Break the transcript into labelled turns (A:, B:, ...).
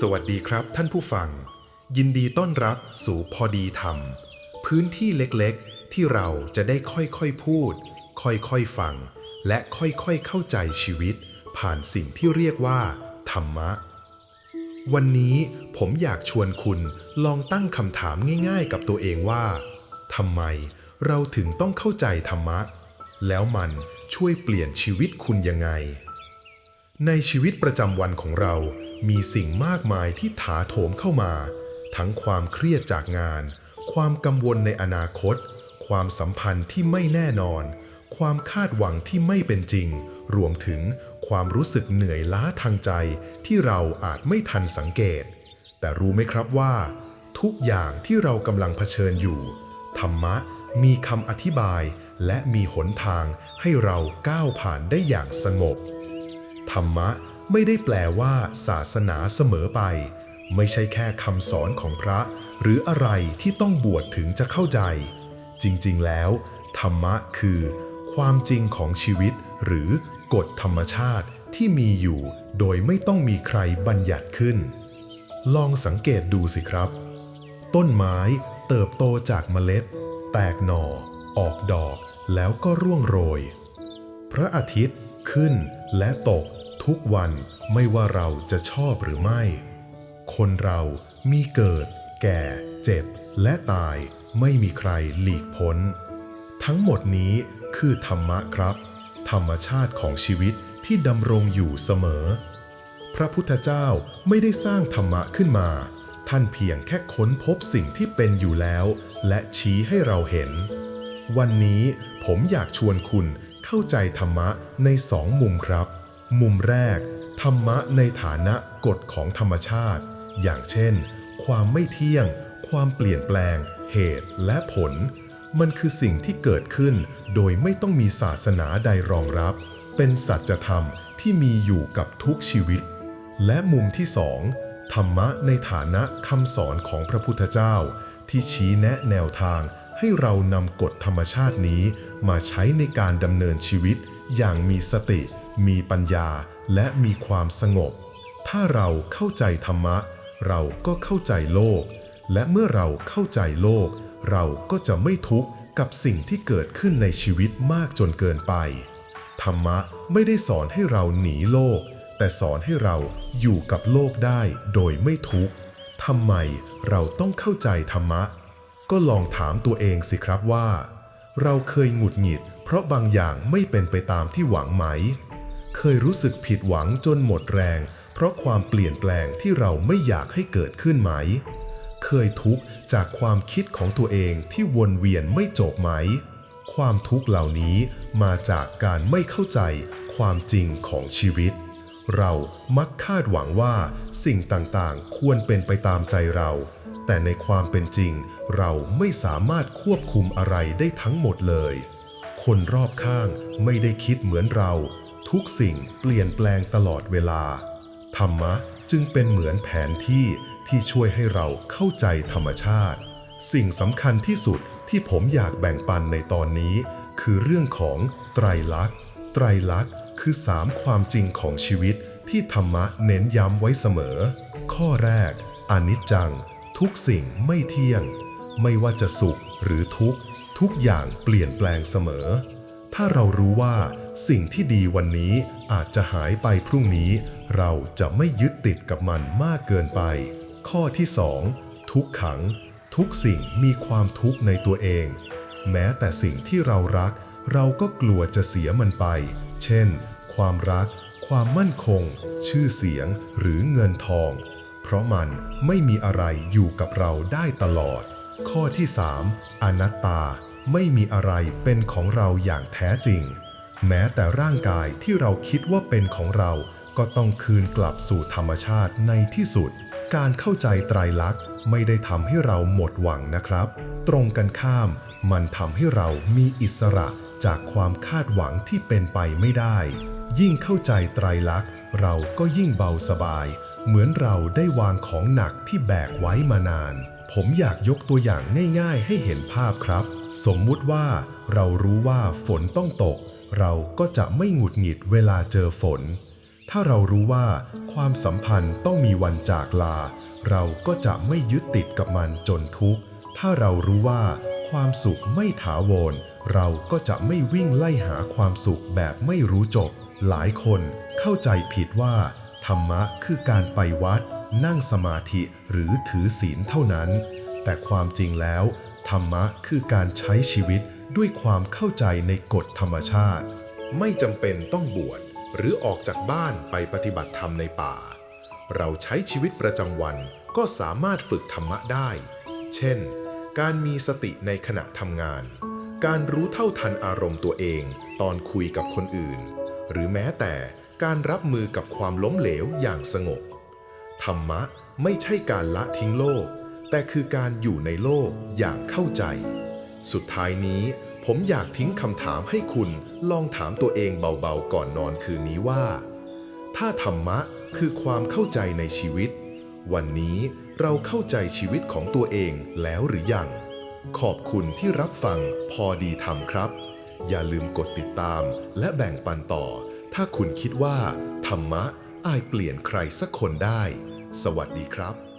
A: สวัสดีครับท่านผู้ฟัง ยินดีต้อนรับสู่พอดีธรรม พื้นที่เล็กๆ ที่เราจะได้ค่อยๆพูด ค่อยๆฟัง และค่อยๆเข้าใจชีวิต ผ่านสิ่งที่เรียกว่า ธรรมะ วันนี้ผมอยากชวนคุณลองตั้งคำถามง่ายๆ กับตัวเองว่าทำไมเราถึงต้องเข้าใจธรรมะ แล้วมันช่วยเปลี่ยนชีวิตคุณยังไง ในชีวิตประจำวันของเรา มีสิ่งมากมายที่ถาโถมเข้ามา ทั้งความเครียดจากงาน ความกังวลในอนาคต ความสัมพันธ์ที่ไม่แน่นอน ความคาดหวังที่ไม่เป็นจริง รวมถึงความรู้สึกเหนื่อยล้าทางใจที่เราอาจไม่ทันสังเกต แต่รู้ไหมครับว่า ทุกอย่างที่เรากำลังเผชิญอยู่ ธรรมะมีคำอธิบายและมีหนทางให้เราก้าวผ่านได้อย่างสงบ ธรรมะไม่ได้แปลว่าศาสนาเสมอไป ไม่ใช่แค่คำสอนของพระ หรืออะไรที่ต้องบวชถึงจะเข้าใจ จริงๆแล้ว ธรรมะคือ ความจริงของชีวิต หรือกฎธรรมชาติที่มีอยู่ โดยไม่ต้องมีใครบัญญัติขึ้น ลองสังเกตดูสิครับ ต้นไม้เติบโตจากเมล็ด แตกหน่อ ออกดอก แล้วก็ร่วงโรย พระอาทิตย์ขึ้นและตก ทุกวันไม่ว่าเราจะชอบหรือไม่ คนเรามีเกิด แก่ เจ็บ และตายไม่มีใครหลีกพ้น ทั้งหมดนี้คือธรรมะครับ ธรรมชาติของชีวิตที่ดำรงอยู่เสมอ พระพุทธเจ้าไม่ได้สร้างธรรมะขึ้นมา ท่านเพียงแค่ค้นพบสิ่งที่เป็นอยู่แล้ว และชี้ให้เราเห็น วันนี้ผมอยากชวนคุณเข้าใจธรรมะในสองมุมครับ มุมแรก ธรรมะในฐานะกฎของธรรมชาติ อย่างเช่น ความไม่เที่ยง ความเปลี่ยนแปลง เหตุและผล มันคือสิ่งที่เกิดขึ้น โดยไม่ต้องมีศาสนาใดรองรับ เป็นสัจธรรมที่มีอยู่กับทุกชีวิต และมุมที่สองธรรมะในฐานะคำสอนของพระพุทธเจ้า ที่ชี้แนะแนวทางให้เรานำกฎธรรมชาตินี้มาใช้ในการดำเนินชีวิตอย่างมีสติ มีปัญญาและมีความสงบ ถ้าเราเข้าใจธรรมะ เราก็เข้าใจโลก และเมื่อเราเข้าใจโลก เราก็จะไม่ทุกข์กับสิ่งที่เกิดขึ้นในชีวิตมากจนเกินไป ธรรมะไม่ได้สอนให้เราหนีโลก แต่สอนให้เราอยู่กับโลกได้โดยไม่ทุกข์ทำไมเราต้องเข้าใจธรรมะ ก็ลองถามตัวเองสิครับว่า เราเคยหงุดหงิด เพราะบางอย่างไม่เป็นไปตามที่หวังไหม ยรู้สึกผิดหวังจนหมดแรง เพราะความเปลี่ยนแปลงที่เราไม่อยากให้เกิดขึ้นไหม เคยทุกข์จากความคิดของตัวเองที่วนเวียนไม่จบไหม ความทุกข์เหล่านี้มาจากการไม่เข้าใจความจริงของชีวิต เรามักคาดหวังว่าสิ่งต่างๆ ควรเป็นไปตามใจเรา แต่ในความเป็นจริง เราไม่สามารถควบคุมอะไรได้ทั้งหมดเลย คนรอบข้างไม่ได้คิดเหมือนเรา ทุกสิ่งเปลี่ยนแปลงตลอดเวลา ธรรมะจึงเป็นเหมือนแผนที่ที่ช่วยให้เราเข้าใจธรรมชาติ สิ่งสำคัญที่สุดที่ผมอยากแบ่งปันในตอนนี้ คือเรื่องของไตรลักษณ์ ไตรลักษณ์คือสามความจริงของชีวิตที่ธรรมะเน้นย้ำไว้เสมอ ข้อแรก อนิจจัง ทุกสิ่งไม่เที่ยง ไม่ว่าจะสุขหรือทุกข์ ทุกอย่างเปลี่ยนแปลงเสมอ ถ้าเรารู้ว่า สิ่งที่ดีวันนี้อาจจะหายไปพรุ่งนี้ เราจะไม่ยึดติดกับมันมากเกินไป ข้อที่สองทุกขัง ทุกสิ่งมีความทุกข์ในตัวเอง แม้แต่สิ่งที่เรารัก เราก็กลัวจะเสียมันไป เช่น ความรัก ความมั่นคง ชื่อเสียง หรือเงินทอง เพราะมันไม่มีอะไรอยู่กับเราได้ตลอด ข้อที่ 3. อนัตตา ไม่มีอะไรเป็นของเราอย่างแท้จริง แม้แต่ร่างกายที่เราคิดว่าเป็นของเรา ก็ต้องคืนกลับสู่ธรรมชาติในที่สุด การเข้าใจไตรลักษณ์ไม่ได้ทำให้เราหมดหวังนะครับ ตรงกันข้าม มันทำให้เรามีอิสระจากความคาดหวังที่เป็นไปไม่ได้ ยิ่งเข้าใจไตรลักษณ์ เราก็ยิ่งเบาสบาย เหมือนเราได้วางของหนักที่แบกไว้มานาน ผมอยากยกตัวอย่างง่าย ๆ ให้เห็นภาพครับ สมมุติว่าเรารู้ว่าฝนต้องตก เราก็จะไม่หงุดหงิดเวลาเจอฝน ถ้าเรารู้ว่าความสัมพันธ์ต้องมีวันจากลา เราก็จะไม่ยึดติดกับมันจนทุกข์ ถ้าเรารู้ว่าความสุขไม่ถาวร เราก็จะไม่วิ่งไล่หาความสุขแบบไม่รู้จบ หลายคนเข้าใจผิดว่า ธรรมะคือการไปวัด นั่งสมาธิหรือถือศีลเท่านั้น แต่ความจริงแล้ว ธรรมะคือการใช้ชีวิต ด้วยความเข้าใจในกฎธรรมชาติ ไม่จำเป็นต้องบวชหรือออกจากบ้านไปปฏิบัติธรรมในป่า เราใช้ชีวิตประจำวันก็สามารถฝึกธรรมะได้ เช่น การมีสติในขณะทำงาน การรู้เท่าทันอารมณ์ตัวเองตอนคุยกับคนอื่น หรือแม้แต่การรับมือกับความล้มเหลวอย่างสงบ ธรรมะไม่ใช่การละทิ้งโลก แต่คือการอยู่ในโลกอย่างเข้าใจ สุดท้ายนี้ผมอยากทิ้งคำถามให้คุณลองถามตัวเองเบาๆก่อนนอนคืนนี้ว่า ถ้าธรรมะคือความเข้าใจในชีวิต วันนี้เราเข้าใจชีวิตของตัวเองแล้วหรือยัง ขอบคุณที่รับฟังพอดีทำครับ อย่าลืมกดติดตามและแบ่งปันต่อ ถ้าคุณคิดว่า ธรรมะอาจเปลี่ยนใครสักคนได้ สวัสดีครับ